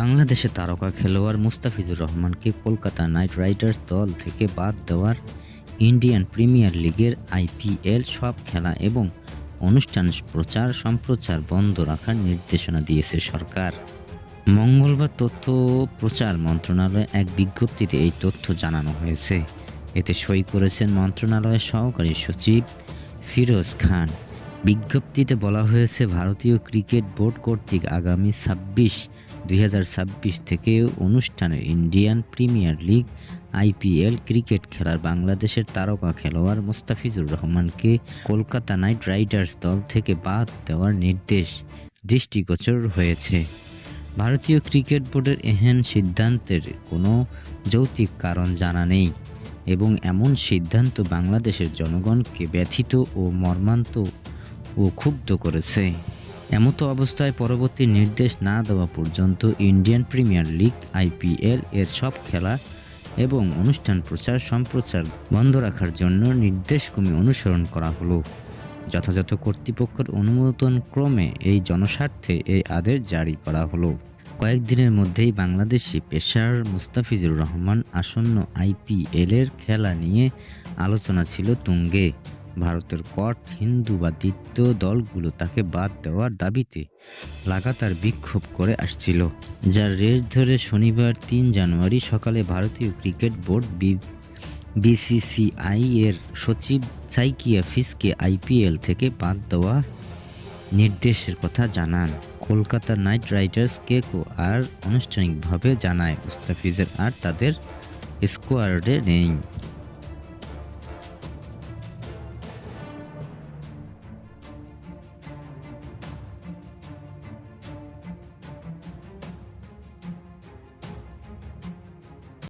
বাংলাদেশের তারকা খেলোয়াড় মুস্তাফিজুর রহমানকে কলকাতা নাইট রাইডার্স দল থেকে বাদ দেওয়ার ইন্ডিয়ান প্রিমিয়ার লিগের আইপিএল সব খেলা এবং অনুষ্ঠান প্রচার সম্প্রচার বন্ধ রাখার নির্দেশনা দিয়েছে সরকার। মঙ্গলবার তথ্য প্রচার মন্ত্রণালয়ে এক বিজ্ঞপ্তিতে এই তথ্য জানানো হয়েছে। এতে সই করেছেন মন্ত্রণালয়ের সহকারী সচিব ফিরোজ খান। বিজ্ঞপ্তিতে বলা হয়েছে, ভারতীয় ক্রিকেট বোর্ড কর্তৃক আগামী ছাব্বিশ, দুই থেকে অনুষ্ঠানের Indian Premier League, IPL cricket খেলার বাংলাদেশের তারকা খেলোয়াড় মোস্তাফিজুর রহমানকে কলকাতা নাইট রাইডার্স দল থেকে বাদ দেওয়ার নির্দেশ দৃষ্টিগোচর হয়েছে। ভারতীয় ক্রিকেট বোর্ডের এহেন সিদ্ধান্তের কোনো যৌক্তিক কারণ জানা নেই এবং এমন সিদ্ধান্ত বাংলাদেশের জনগণকে ব্যথিত ও মর্মান্ত ও ক্ষুব্ধ করেছে। এমতো অবস্থায় পরবর্তী নির্দেশ না দেওয়া পর্যন্ত ইন্ডিয়ান প্রিমিয়ার লিগ, আইপিএল এর সব খেলা এবং অনুষ্ঠান প্রচার সম্প্রচার বন্ধ রাখার জন্য নির্দেশক্রমে অনুসরণ করা হলো। যথাযথ কর্তৃপক্ষের অনুমোদন ক্রমে এই জনস্বার্থে এই আদেশ জারি করা হলো। কয়েকদিনের মধ্যেই বাংলাদেশি পেশার মুস্তাফিজুর রহমান আসন্ন আইপিএলের খেলা নিয়ে আলোচনা ছিল তুঙ্গে। ভারতের কট হিন্দুবাদিত্ব দলগুলো তাকে বাদ দেওয়ার দাবিতে লাগাতার বিক্ষোভ করে আসছিল, যার রেশ ধরে শনিবার তিন জানুয়ারি সকালে ভারতীয় ক্রিকেট বোর্ড বিসিসিআই এর সচিব সাইকিয়া ফিসকে আইপিএল থেকে বাদ দেওয়া নির্দেশের কথা জানান। কলকাতা নাইট রাইডার্স কেকো আর আনুষ্ঠানিকভাবে জানায়, মুস্তাফিজের আর তাদের স্কোয়াডে নেই।